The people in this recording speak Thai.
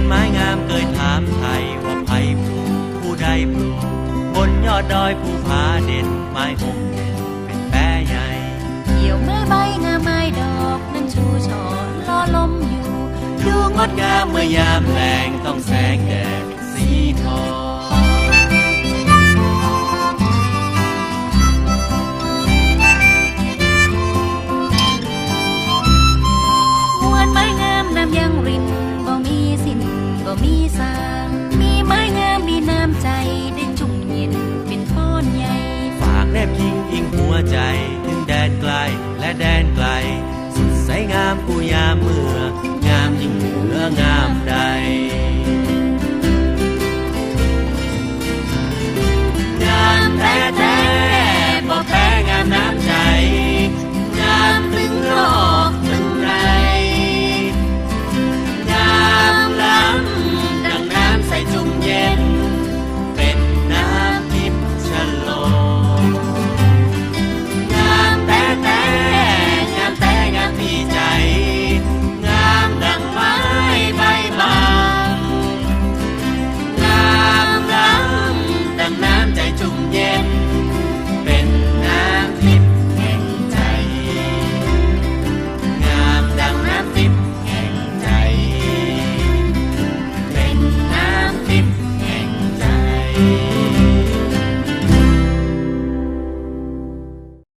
นไม้งามเคยถามไทยว่าไผ่ผู้ผู้ใดปลูกบนยอดดอยผู้พาเด่นไม้หกเป็นแปรใหญ่เหี่ยวไม้ใบงามไม้ดอกนั้นชูช่อล้อลมอยู่ ดูงดงามเมื่อยามแรงต้องแสงแดดสีทอง มีสางมีไม้งามมีน้ำใจได้จุ่มเย็นเป็นพรใหญ่ฝากแนบยิงอิงหัวใจ ถึงแดนไกลและแดนไกล สุดใสงามกูยามเมื่องามยิ่งเหนืองาม